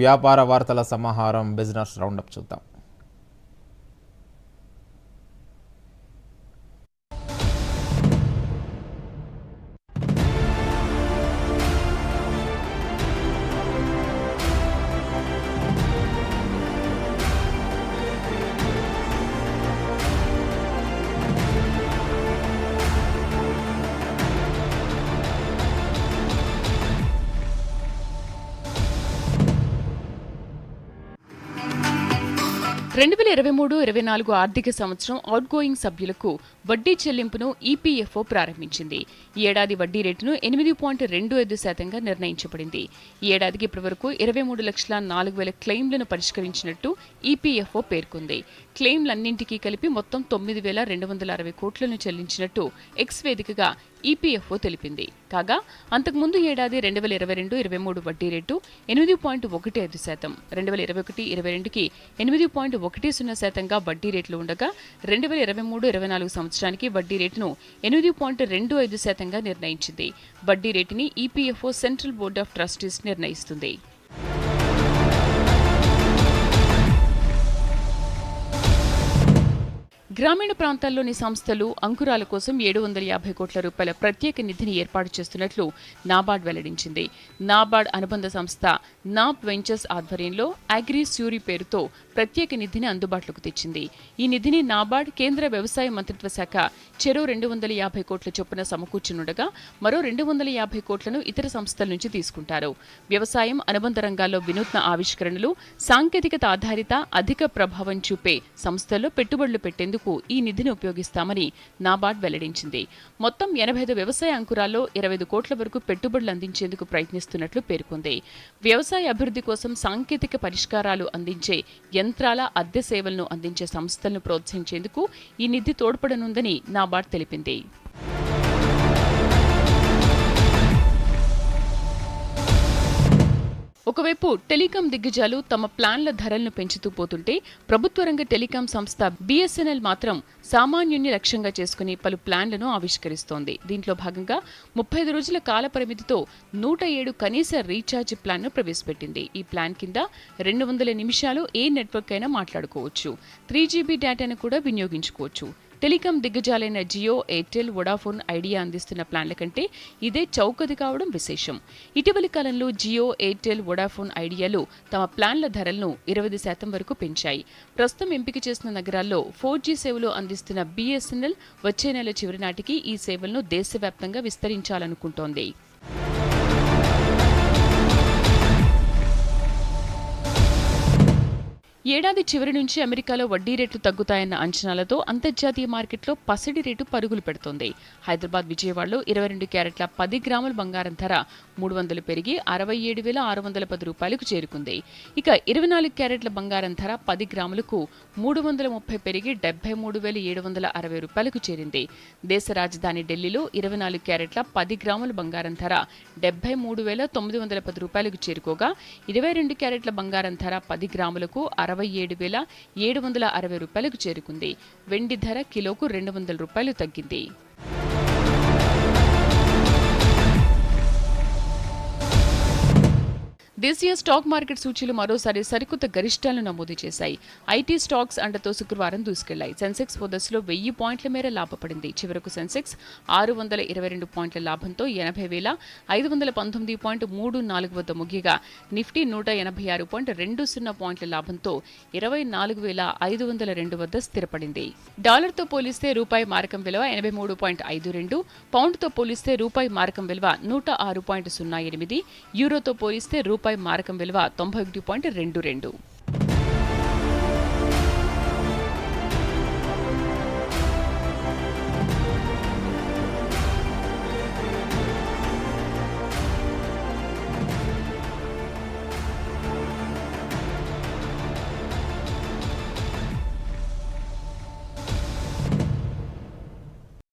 వ్యాపార వార్తల సమాహారం బిజినెస్ రౌండప్ చూద్దాం. రెండు వేల ఇరవై మూడు ఇరవై నాలుగు ఆర్థిక సంవత్సరం అవుట్గోయింగ్ సభ్యులకు వడ్డీ చెల్లింపును ఈపీఎఫ్ఓ ప్రారంభించింది. ఈ ఏడాది వడ్డీ రేటును ఎనిమిది పాయింట్ రెండు ఐదు శాతంగా నిర్ణయించబడింది. ఈ ఏడాదికి ఇప్పటివరకు ఇరవై మూడు లక్షల నాలుగు వేల క్లెయిమ్లను పరిష్కరించినట్టు ఈపీఎఫ్ఓ పేర్కొంది. క్లెయిమ్లన్నింటికీ కలిపి మొత్తం తొమ్మిది వేల రెండు వందల అరవై కోట్లను చెల్లించినట్టు ఎక్స్ వేదికగా ఈపీఎఫ్ఓ తెలిపింది. కాగా అంతకుముందు ఏడాది రెండు వేల ఇరవై రెండు ఇరవై మూడు వడ్డీ రేటు ఎనిమిది పాయింట్ ఒకటి ఐదు శాతం. రెండు వేల ఇరవై ఒకటి ఇరవై రెండుకి ఎనిమిది పాయింట్ ఒకటి సున్నా శాతంగా వడ్డీ రేట్లు ఉండగా రెండు వేల ఇరవై మూడు ఇరవై నాలుగు సంవత్సరానికి వడ్డీ రేటును ఎనిమిది పాయింట్ రెండు ఐదు శాతంగా నిర్ణయించింది. వడ్డీ రేటుని EPFO central board of trustees నిర్ణయిస్తుంది. గ్రామీణ ప్రాంతాల్లోని సంస్థలు అంకురాల కోసం ఏడు వందల యాభై కోట్ల రూపాయల ప్రత్యేక నిధిని ఏర్పాటు చేస్తున్నట్లు నాబార్డ్ వెల్లడించింది. నాబార్డ్ అనుబంధ సంస్థ నాబ్ వెంచర్స్ ఆధ్వర్యంలో అగ్రి స్యూరి పేరుతో ప్రత్యేక నిధిని అందుబాటులోకి తెచ్చింది. ఈ నిధిని నాబార్డ్ కేంద్ర వ్యవసాయ మంత్రిత్వ శాఖ చెరో రెండు వందల యాభై కోట్ల చొప్పున సమకూర్చనుండగా మరో రెండు వందల యాభై కోట్లను ఇతర సంస్థల నుంచి తీసుకుంటారు. వ్యవసాయం అనుబంధ రంగాల్లో వినూత్న ఆవిష్కరణలు సాంకేతికత ఆధారిత అధిక ప్రభావం చూపే సంస్థల్లో పెట్టుబడులు పెట్టేందుకు ఈ నిధిని ఉపయోగిస్తామని నాబార్డ్ వెల్లడించింది. మొత్తం ఎనభై ఐదు వ్యవసాయ అంకురాల్లో ఇరవై ఐదు కోట్ల వరకు పెట్టుబడులు అందించేందుకు ప్రయత్నిస్తున్నట్లు పేర్కొంది. వ్యవసాయ అభివృద్ధి కోసం సాంకేతిక పరిష్కారాలు అందించే యంత్రాల అద్దె సేవలను అందించే సంస్థలను ప్రోత్సహించేందుకు ఈ నిధి తోడ్పడనుందని నాబార్డ్ తెలిపింది. ఒకవైపు టెలికాం దిగ్గజాలు తమ ప్లాన్ల ధరలను పెంచుతూ పోతుంటే ప్రభుత్వ రంగ టెలికాం సంస్థ బీఎస్ఎన్ఎల్ మాత్రం సామాన్యుని లక్ష్యంగా చేసుకుని పలు ప్లాన్లను ఆవిష్కరిస్తోంది. దీంట్లో భాగంగా ముప్పై ఐదు రోజుల కాల పరిమితితో నూట ఏడు కనీస రీఛార్జ్ ప్లాన్ను ప్రవేశపెట్టింది. ఈ ప్లాన్ కింద రెండు వందల నిమిషాలు ఏ నెట్వర్క్ అయినా మాట్లాడుకోవచ్చు. త్రీ జీబీ డేటాను కూడా వినియోగించుకోవచ్చు. టెలికాం దిగ్గజాలైన జియో ఎయిర్టెల్ వొడాఫోన్ ఐడియా అందిస్తున్న ప్లాన్ల కంటే ఇదే చౌకది కావడం విశేషం. ఇటీవలి కాలంలో జియో ఎయిర్టెల్ వొడాఫోన్ ఐడియాలు తమ ప్లాన్ల ధరలను ఇరవై శాతం వరకు పెంచాయి. ప్రస్తుతం ఎంపిక చేసిన నగరాల్లో ఫోర్ జీ సేవలు అందిస్తున్న బీఎస్ఎన్ఎల్ వచ్చే నెల చివరి నాటికి ఈ సేవలను దేశవ్యాప్తంగా విస్తరించాలనుకుంటోంది. ఏడాది చివరి నుంచి అమెరికాలో వడ్డీ రేట్లు తగ్గుతాయన్న అంచనాలతో అంతర్జాతీయ మార్కెట్లో పసిడి రేటు పరుగులు పెడుతోంది. హైదరాబాద్ విజయవాడలో ఇరవై రెండు క్యారెట్ల పది గ్రాముల బంగారం ధర మూడు వందలు పెరిగి అరవై ఏడు వేల ఆరు వందల పది రూపాయలకు చేరుకుంది. ఇక ఇరవై నాలుగు క్యారెట్ల బంగారం ధర పది గ్రాములకు మూడు వందల ముప్పై పెరిగి డెబ్బై మూడు వేల ఏడు వందల అరవై రూపాయలకు చేరింది. దేశ రాజధాని ఢిల్లీలో ఇరవై నాలుగు క్యారెట్ల పది గ్రాముల బంగారం ధర డెబ్బై మూడు వేల తొమ్మిది వందల పది రూపాయలకు చేరుకోగా ఇరవై రెండు క్యారెట్ల బంగారం ధర పది గ్రాములకు అరవై ఏడు వేల ఏడు వందల అరవై రూపాయలకు చేరుకుంది. వెండి ధర కిలోకు రెండు వందల రూపాయలు తగ్గింది. దేశీయ స్టాక్ మార్కెట్ సూచీలు మరోసారి సరికొత్త గరిష్టాలను నమోదు చేశాయి. ఐటీ స్టాక్స్ అండతో శుక్రవారం దూసుకెళ్ళాయి. సెన్సెక్స్ పొదస్సులో వెయ్యి పాయింట్ల మేర లాభపడింది. చివరకు సెన్సెక్స్ ఆరు వందల ఇరవై రెండు పాయింట్ల లాభంతో ఎనభై వేల ఐదు వందల పంతొమ్మిది పాయింట్ మూడు నాలుగు వద్ద ముగియగా. నిఫ్టీ నూట ఎనభై ఆరు పాయింట్ రెండు సున్నా పాయింట్ల లాభంతో ఇరవై నాలుగు వేల ఐదు వందల రెండు వద్ద స్థిరపడింది. డాలర్తో పోలిస్తే రూపాయి మారకం విలువ ఎనభై మూడు పాయింట్ ఐదు రెండు పౌండ్తో పోలిస్తే రూపాయి మారకం విలువ నూట ఆరు పాయింట్ సున్నా ఎనిమిది యూరోతో పోలిస్తే రూపాయి రూపాయి మారకం విలువ తొంభై ఒకటి పాయింట్ రెండు రెండు.